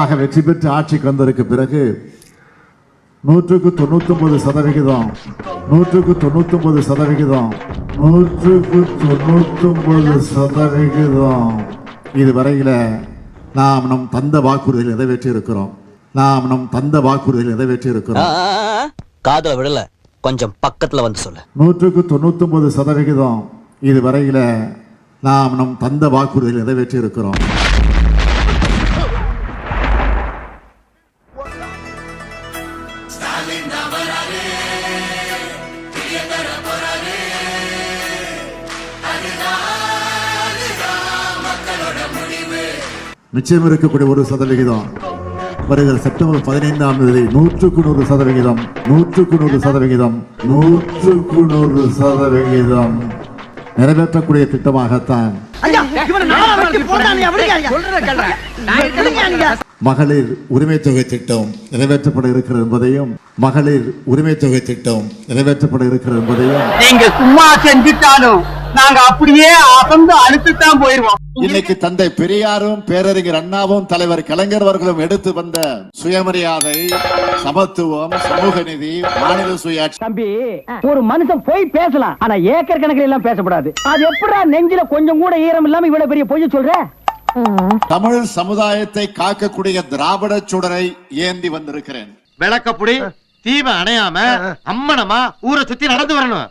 ஆக வெற்றி பெற்று ஆட்சிக்கு வந்ததற்கு பிறகு நூற்றுக்கு தொண்ணூத்தி ஒன்பது சதவிகிதம் நூற்றுக்கு தொண்ணூத்தி ஒன்பது சதவிகிதம் நூற்றுக்கு தொண்ணூத்தி ஒன்பது சதவிகிதம். இதுவரையில நாம் நம் தந்த வாக்குறுதியில் நிறைவேற்றி இருக்கிறோம் நாம் நம் தந்த வாக்குறுதியில் நிறைவேற்றி இருக்கிறோம் காதல விடல. கொஞ்சம் பக்கத்துல வந்து சொல்லு. நூற்றுக்கு தொண்ணூத்தி ஒன்பது சதவிகிதம். இதுவரையில நாம் நம் தந்த வாக்குறுதியில் நிறைவேற்றி இருக்கிறோம் நிச்சயம் இருக்கக்கூடிய ஒரு சதவிகிதம். வருகிற செப்டம்பர் பதினைந்தாம் தேதி நூற்றுக்கு நூறு சதவிகிதம் நூற்றுக்கு நூறு சதவிகிதம் நூற்றுக்கு நூறு சதவிகிதம். நிறைவேற்றக்கூடிய திட்டமாகத்தான். மகளிர் உரிமை தொகை திட்டம் நிறைவேற்றப்பட இருக்கிறது என்பதையும் மகளிர் உரிமை தொகை திட்டம் நிறைவேற்றப்பட இருக்கிறது என்பதையும். நீங்க சும்மா செஞ்சுட்டாலும் நாங்க அப்படியே அசந்து அழுத்துத்தான் போயிருவோம். இன்னைக்கு தந்தை பெரியாரும் பேரறிஞர் அண்ணாவும் தலைவர் கலைஞர் அவர்களும் எடுத்து வந்த சுயமரியாதை சமத்துவம் சமூக நீதி மாநில சுயாட்சி. தம்பி ஒரு மனுஷன் போய் பேசலாம் ஆனா ஏக்கர் கணக்கில் எல்லாம் பேசக்கூடாது அது எப்படா நெஞ்சில கொஞ்சம் கூட ஈரம் இல்லாம இவ்வளவு பெரிய பொய்ய சொல்ற? தமிழ் சமுதாயத்தை காக்கக்கூடிய திராவிட சுடரை ஏந்தி வந்திருக்கிறேன். விளக்கப்புடி தீப அணையாம அம்மனமா ஊரை சுத்தி நடந்து வரணும்.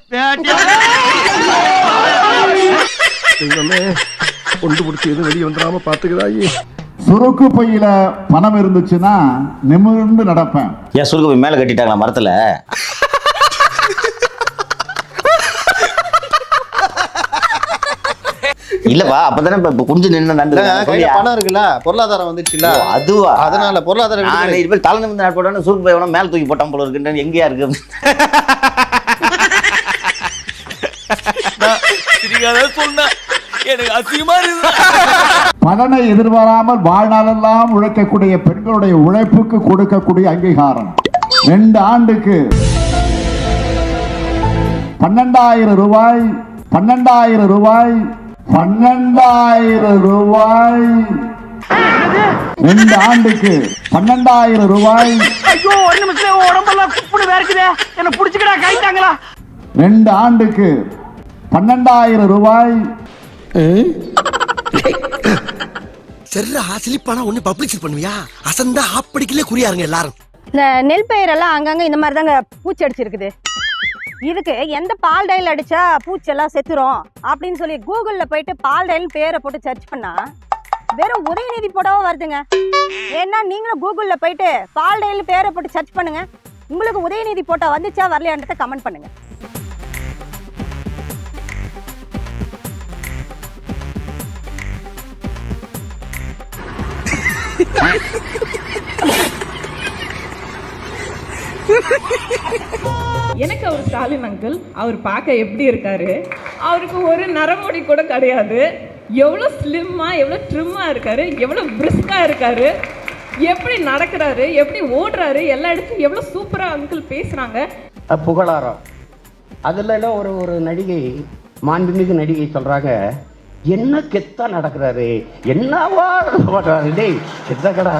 கொண்டு பிடிச்சி எதுவும் வெளியே வந்துடாம பாத்துக்கிறாயே சுருக்கு பையில பணம் இருந்துச்சுன்னா நிமிர்ந்து நடப்பேன். ஏன் சுருக்கு போய் மேல கட்டிட்டாங்களா மரத்துல? இல்லப்பா அப்பதானே இப்ப- குஞ்சு நின்று கையில நடந்து பணம் இருக்குல்ல பொருளாதாரம் வந்துச்சுல்ல அதுவா? அதனால பொருளாதார நான் விடுதலை. இது தலை நிமிந்து போட்டோன்னு சுருக்கு போய் மேல தூக்கி போட்டான் போல இருக்குன்னு எங்கேயா இருக்கு? பலனை எதிர்பாராமல் வாழ்நாளெல்லாம் உழைக்கக்கூடிய பெண்களுடைய உழைப்புக்கு கொடுக்கக்கூடிய அங்கீகாரம். ரெண்டு ஆண்டுக்கு பன்னெண்டாயிரம் ரூபாய் பன்னெண்டாயிரம் ரூபாய் பன்னெண்டாயிரம் ரூபாய். ரெண்டு ஆண்டுக்கு பன்னெண்டாயிரம் ரூபாய். ஐயோ ஒரு நிமிஷம் உடம்பெல்லாம் குப்புனு வேர்க்குதே. என்ன புடிச்சுக்கடா கைட்டாங்களா ரெண்டு ஆண்டுக்கு பன்னெண்டாயிரம் ரூபாய். செர்ரா சிலிப்பானா ஒண்ணு பப்ளிசிட் பண்ணுவியா? அசந்தா ஆப்படிக்கலே குறியாருங்க எல்லாரும். இந்த நெல் பயிரெல்லாம் அங்கங்க இந்த மாதிரி தாங்க பூச்சி அடிச்சிருக்குது இதுக்கு எந்த பால் டைல் அடிச்சா பூச்செல்லாம் செத்துரும்? அப்படின்னு சொல்லி கூகுள்ல போயிட்டு பால் டைல் பேரை போட்டு சர்ச் பண்ணா வெறும் உதயநிதி போட்டோவா வருதுங்க. ஏன்னா நீங்களும் கூகுள்ல போயிட்டு பால் டைல் பேரை போட்டு சர்ச் பண்ணுங்க. உங்களுக்கு உதயநிதி போட்டோ வந்துச்சா வரலையான்றத கமெண்ட் பண்ணுங்க. எனக்கு அவர் ஸ்டாலின் அங்கிள் அவர் பார்க்க எப்படி இருக்காரு? அவருக்கு ஒரு நரமுடி கூட கிடையாது. எவ்வளோ ஸ்லிம்மாக எவ்வளோ ட்ரிம்மாக இருக்காரு எவ்வளோ பிரிஸ்காக இருக்காரு எப்படி நடக்கிறாரு எப்படி ஓடுறாரு எல்லா இடத்துலையும் எவ்வளோ சூப்பராக அங்கிள் பேசுகிறாங்க புகழாரம். அதுல ஒரு ஒரு நடிகை மாண்புமிகு நடிகை சொல்றாங்க. என்ன கெத்தா நடக்கிறாரு? என்னவா ஓடுறாரு டேய் சித்தக்கடா.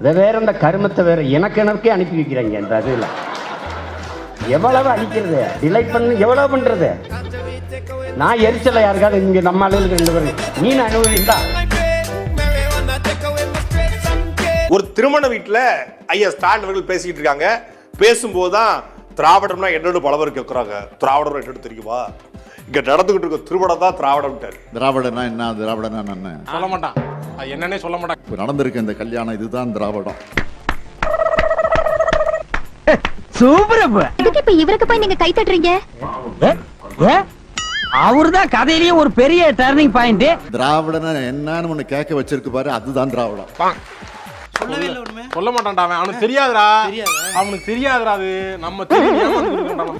இதை வேற இந்த கருமத்தை வேற எனக்கு எனக்கே அனுப்பி வைக்கிறாங்க இந்த அதுல எவ்வளவு அடிக்கிறது? டிலை பண்ணு எவ்வளவு பண்றது? நான் எரிச்சல யாருக்காவது இங்க நம்ம அளவுக்கு ரெண்டு பேரும் நீ அனுபவிந்தா ஒரு திருமண வீட்டுல ஐயா ஸ்டாலின் அவர்கள் பேசிக்கிட்டு இருக்காங்க. பேசும்போது தான் திராவிடம்னா என்னோட பலவர் கேட்குறாங்க திராவிடம் என்னன்னு தெரியுமா? இங்க நடந்துகிட்டு இருக்க திருமணம் தான் திராவிடம்ட்டாரு. திராவிடனா என்ன? திராவிடனா என்ன? சொல்ல மாட்டான். அது என்னன்னே சொல்ல மாட்டான். இப்ப நடந்திருக்க இந்த கல்யாணம் இதுதான் திராவிடம். சூப்பர் இதுக்கு இப்ப இவருக்கு போய் நீங்க கை தட்டுறீங்க? அவர்தான் கதையிலேயே ஒரு பெரிய டர்னிங் பாயிண்ட் திராவிடனா என்னன்னு ஒண்ணு கேட்க வச்சிருக்கு பாரு அதுதான் திராவிடம். சொல்ல மாட்டான்டா அவன். அவனுக்கு தெரியாதுடா. அவனுக்கு தெரியாதுடா அது. நம்ம நம்ம.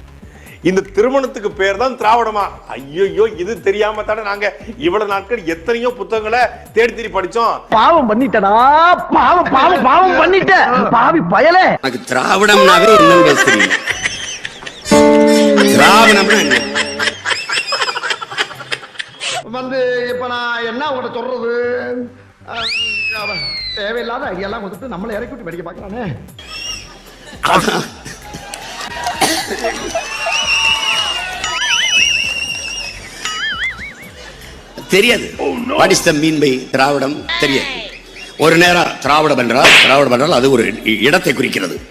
இந்த திருமணத்துக்கு பேர் தான் திராவிடமா? ஐயோ இது தெரியாம தானே நாங்க இவ்வளவு நாட்கள் எத்தனையோ புத்தகங்களை தேடி தேடி படிச்சோம். பாவம் பண்ணிட்டடா பாவம் பாவம் பாவம் பண்ணிட்ட. பாவி பயலே. எனக்கு திராவிடம்னாவே என்னன்னு பேச தெரியல திராவிடம்னா என்ன? வந்து இப்ப நான் என்ன உங்கள்ட்ட சொல்றது? தேவையில்லாத ஐடியாலாம் கொடுத்துட்டு நம்மளை இறக்கி விட்டு வெடிக்க பார்க்கறானே. தெரியாது. What is the mean by Dravidam? தெரியாது. ஒரு நேரம் திராவிடம் என்றால் திராவிடம் என்றால் அது ஒரு இடத்தை குறிக்கிறது.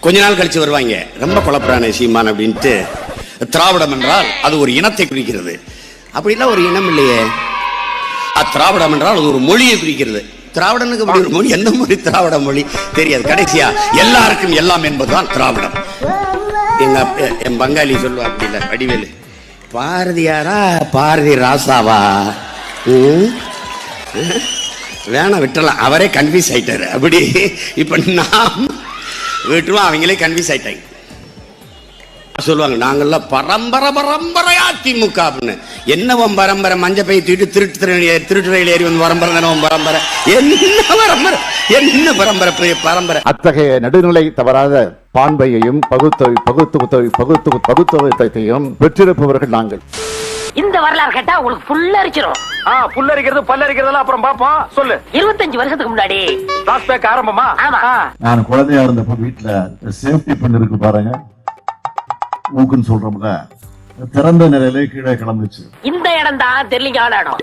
கொஞ்ச நாள் கழிச்சு வருவாங்க. ரொம்ப குழப்பறானே சீமான் அப்படின்ட்டு. திராவிடம் என்றால் அது ஒரு இனத்தை குறிக்கிறது. அப்படிலாம் ஒரு இனம் இல்லையே. திராவிடம் என்றால் அது ஒரு மொழியை குறிக்கிறது. திராவிடனுக்கு அப்படி ஒரு மொழி எந்த மொழி? திராவிட மொழி. தெரியாது. கடைசியா எல்லாருக்கும் எல்லாம் என்பதுதான் திராவிடம். எங்க என் பங்காளி சொல்லுவா அப்படி இல்லை வடிவேலு. பாரதியாரா பாரதி ராசாவா? வேணாம் விட்டுறலாம். அவரே கன்ஃபியூஸ் ஆயிட்டாரு. அப்படி இப்ப நாம் விட்டுருவோம். அவங்களே கன்ஃபியூஸ் ஆயிட்டாங்க. சொல்லுவாங்க நாங்கெல்லாம் பரம்பரை பரம்பரையா திமுக அப்படின்னு என்ன உன் பரம்பரை? மஞ்ச பை தூக்கிட்டு திருட்டு திரு- திருட்டு ரயில் ஏறி வந்து பரம்பரை தானே உன் பரம்பரை? என்ன பரம்பரை? என்ன பரம்பரை பெரிய பரம்பரை? அத்தகைய நடுநிலை தவறாத பான்பையையும் பகுத்து பகுத்து பகுத்து பகுத்துவத்தையும் பெற்றிருப்பவர்கள் நாங்கள். இந்த வரலாறு கேட்டா உங்களுக்கு ஃபுல்லா அரிச்சிரும். புல்லரிக்கிறது பல்லரிக்கிறதெல்லாம் அப்புறம் பாப்போம் சொல்லு. இருபத்தஞ்சு வருஷத்துக்கு முன்னாடி. ஆரம்பமா? ஆமா. நான் குழந்தையா இருந்தப்ப வீட்டுல சேஃப்டி பண்ணி இருக்கு பாருங்க. மூக்குன்னு சொல்றோம்ல திறந்த நிலையில கீழே கிளம்புச்சு இந்த இடம் தான் தெரியலீங்க ஆன இடம்.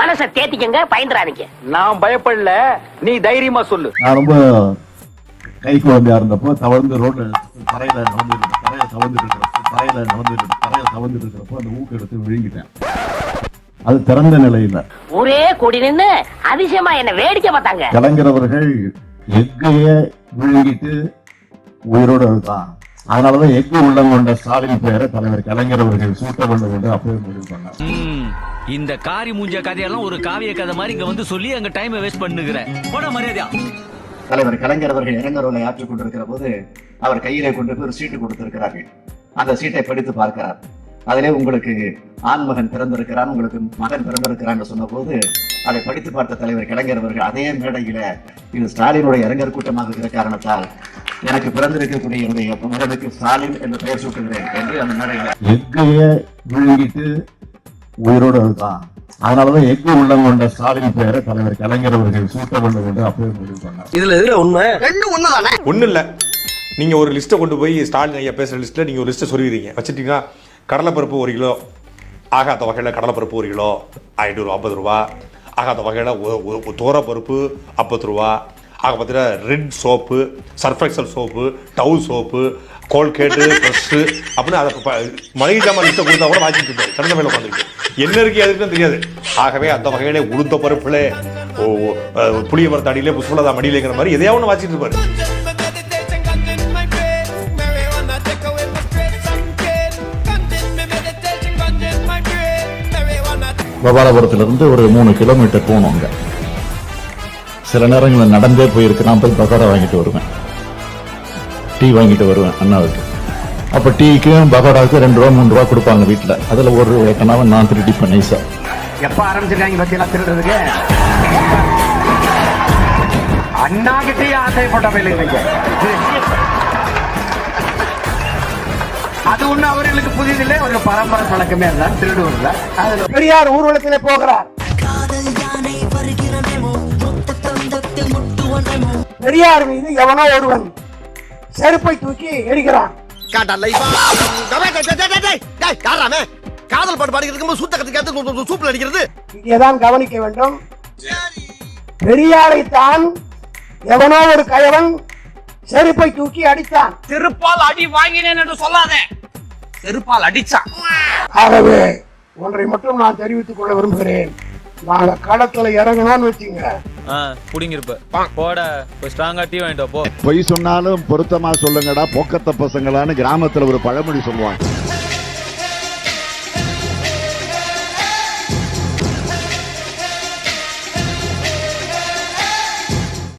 மனசை தேத்திக்கங்க பயந்துறாதீங்க. நான் பயப்படல. நீ தைரியமா சொல்லு. நான் ரொம்ப கை குழந்தையா இருந்தப்போ தவழ்ந்து ரோட்ல தரையில நடந்து தரையில தவழ்ந்துட்டு இருக்கிறப்போ தரையில நடந்துட்டு தரையில தவழ்ந்துட்டு இருக்கிறப்போ அந்த ஊக்கு எடுத்து விழுங்கிட்டேன். அது திறந்த நிலையில. ஒரே கூடி நின்னு அதிசயமா என்ன வேடிக்கை பார்த்தாங்க. கலைஞர் அவர்கள் எக்கைய விழுங்கிட்டு உயிரோடு இருந்தான் அதனாலதான் எக்கு உள்ளம் கொண்ட ஸ்டாலின் பெயரை தலைவர் கலைஞர் அவர்கள் சூட்ட வேண்டும் என்று அப்பவே முடிவு பண்ணார். இந்த காரி மூஞ்ச கதையெல்லாம் ஒரு காவிய கதை மாதிரி இங்க வந்து சொல்லி அங்க டைம் வேஸ்ட் பண்ணுகிற. போட மரியாதையா. தலைவர் கலைஞர் அவர்கள் இறங்கரோலை ஆற்றிக் கொண்டிருக்கிற போது அவர் கையிலே கொண்டு போய் ஒரு சீட்டு கொடுத்திருக்கிறார்கள். அந்த சீட்டை படித்து பார்க்கிறார். அதிலே உங்களுக்கு ஆண்மகன் பிறந்திருக்கிறான் உங்களுக்கு மகன் பிறந்திருக்கிறான்னு சொன்ன போது அதை படித்து பார்த்த தலைவர் கலைஞர் அவர்கள் அதே மேடையில இது ஸ்டாலினுடைய இளைஞர் கூட்டமாக இருக்கிற காரணத்தால் எனக்கு பிறந்திருக்கக்கூடிய என்னுடைய மகனுக்கு ஸ்டாலின் என்று பெயர் சூட்டுகிறேன் என்று அந்த மேடையில எக்கைய விழுங்கிட்டு உயிரோடு இருந்தான் அதனாலதான் எக்கு உள்ளம் கொண்ட ஸ்டாலின் பெயரை தலைவர் கலைஞர் அவர்கள் சூட்ட வேண்டும் என்று அப்பவே முடிவு பண்ணார். இதுல எதுல உண்மை? ரெண்டு ஒண்ணுதானே? ஒன்றும் இல்லை. நீங்கள் ஒரு லிஸ்ட்டை கொண்டு போய் ஸ்டாலின் ஐயா பேசுகிற லிஸ்ட்டில் நீங்கள் ஒரு லிஸ்ட்டை சொல்லிடுறீங்க. வச்சுட்டீங்கன்னா கடலைப்பருப்பு ஒரு கிலோ ஆகாத வகையில் கடலைப்பருப்பு ஒரு கிலோ ஐநூறு ஐம்பது ரூபா. ஆகாத வகையில் தோரப்பருப்பு ஐம்பது ரூபா. ஆக பார்த்தீங்கன்னா red soap surf excel soap Dove soap Colgate brush அப்படின்னு அதை ப- மளிகை ஜாமான் லிஸ்ட்டை கொடுத்தா கூட வாங்கிட்டு இருப்பாரு. திறந்த மேல உட்காந்துருக்கு என்ன இருக்கு எதுக்குன்னு தெரியாது. ஆகவே அந்த வகையிலே உளுந்த பருப்புல புளிய மரத்து அடியிலே புஷ்பலதா மடியிலேங்கிற மாதிரி எதையாவது ஒன்று வாச்சிட்டு இருப்பாரு. கோபாலபுரத்திலிருந்து ஒரு மூணு கிலோமீட்டர் போகணும் அங்க. சில நேரங்களில் நடந்தே போயிருக்கிறேன் போய் பகோடா வாங்கிட்டு வருவேன். டீ வாங்கிட்டு வருவேன் அண்ணாவுக்கு. அப்ப டீக்கும் பகோடாவுக்கும் ரெண்டு ரூபா மூணு ரூபா கொடுப்பாங்க வீட்டுல அதுல ஒரு எட்டனாவை நான் திருடிப்பேன் நைஸா எப்ப ஆரம்பிச்சிருக்காங்க பத்தியெல்லாம் திருடுறதுக்கு? அண்ணா கிட்டே ஆசைப்பட்டவை இல்லைங்க. அது ஒண்ணு அவர்களுக்கு புதிதில்லை ஒரு பரம்பரை பழக்கமே இருந்தால் திருடுவதில்ல அதுல பெரியார் ஊர்வலத்திலே போகிறார். பெரியார் மீது எவனோ ஒருவன் செருப்பை தூக்கி எரிகிறான் காதல் பாட்டு பாடிக்கிட்டு இருக்கும்போது சூத்த கத்துக்காத்து சூப்பில் அடிக்கிறது. இங்கேதான் கவனிக்க வேண்டும். பெரியாரை தான் எவனோ ஒரு கயவன் செருப்பை தூக்கி அடித்தான். செருப்பால் அடி வாங்கினேன் என்று சொல்லாதே. செருப்பால் அடிச்சான். ஆகவே ஒன்றை மட்டும் நான் தெரிவித்துக் கொள்ள விரும்புகிறேன். நாங்க களத்துல இறங்கணும்னு வச்சுங்க. புடிங்கிருப்ப. போட ஸ்ட்ராங்கா டீ வாங்கிட்டு போ. பொய் சொன்னாலும் பொருத்தமா சொல்லுங்கடா போக்கத்த பசங்களான்னு கிராமத்துல ஒரு பழமொழி சொல்லுவாங்க.